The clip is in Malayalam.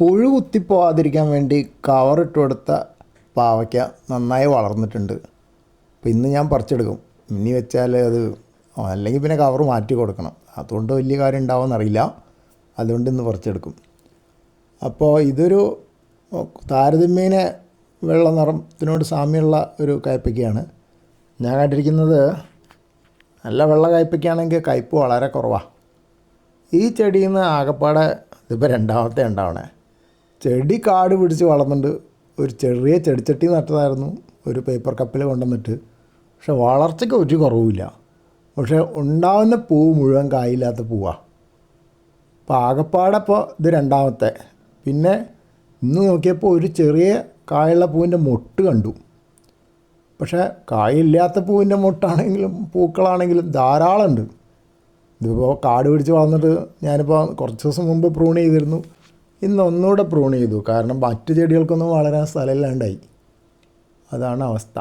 പുഴു കുത്തിപ്പോവാതിരിക്കാൻ വേണ്ടി കവറിട്ട് കൊടുത്ത പാവയ്ക്ക നന്നായി വളർന്നിട്ടുണ്ട്. അപ്പോൾ ഇന്ന് ഞാൻ പറിച്ചെടുക്കും. ഇനി വെച്ചാൽ അത് അല്ലെങ്കിൽ പിന്നെ കവർ മാറ്റി കൊടുക്കണം. അതുകൊണ്ട് വലിയ കാര്യം ഉണ്ടാവുമെന്നറിയില്ല അതുകൊണ്ട് ഇന്ന് പറിച്ചെടുക്കും. അപ്പോൾ ഇതൊരു താരതമ്യേന വെള്ള നിറത്തിനോട് സാമ്യമുള്ള ഒരു കയ്പ്പയ്ക്കയാണ് ഞാൻ കണ്ടിരിക്കുന്നത് നല്ല വെള്ള കയ്പ്പയ്ക്കാണെങ്കിൽ കയ്പ്പ് വളരെ കുറവാണ് ഈ ചെടിയിൽ നിന്ന് ആകപ്പാടെ ഇതിപ്പോൾ രണ്ടാമത്തെ ഉണ്ടാവണേ. ചെടി കാട് പിടിച്ച് വളർന്നുണ്ട് ഒരു ചെറിയ ചെടിച്ചട്ടി നട്ടതായിരുന്നു. ഒരു പേപ്പർ കപ്പിൽ കൊണ്ടുവന്നിട്ട്. പക്ഷെ വളർച്ചയ്ക്ക് ഒരു കുറവുമില്ല. പക്ഷെ ഉണ്ടാവുന്ന പൂവ് മുഴുവൻ കായില്ലാത്ത പൂവാണ് അപ്പോൾ ആകപ്പാടെ ഇത് രണ്ടാമത്തെ. പിന്നെ ഇന്ന് നോക്കിയപ്പോൾ ഒരു ചെറിയ കായുള്ള പൂവിന്റെ മൊട്ട് കണ്ടു. പക്ഷേ കായില്ലാത്ത പൂവിന്റെ മൊട്ടാണെങ്കിലും പൂക്കളാണെങ്കിലും ധാരാളമുണ്ട്. ഇതിപ്പോൾ കാട് പിടിച്ച് വളർന്നിട്ട് ഞാനിപ്പോൾ കുറച്ച് ദിവസം മുമ്പ് പ്രൂൺ ചെയ്തിരുന്നു. ഇന്ന് ഒന്നുകൂടെ പ്രൂൺ ചെയ്തു. കാരണം മറ്റു ചെടികൾക്കൊന്നും വളരാൻ സ്ഥലമില്ലാണ്ടായി. അതാണ് അവസ്ഥ.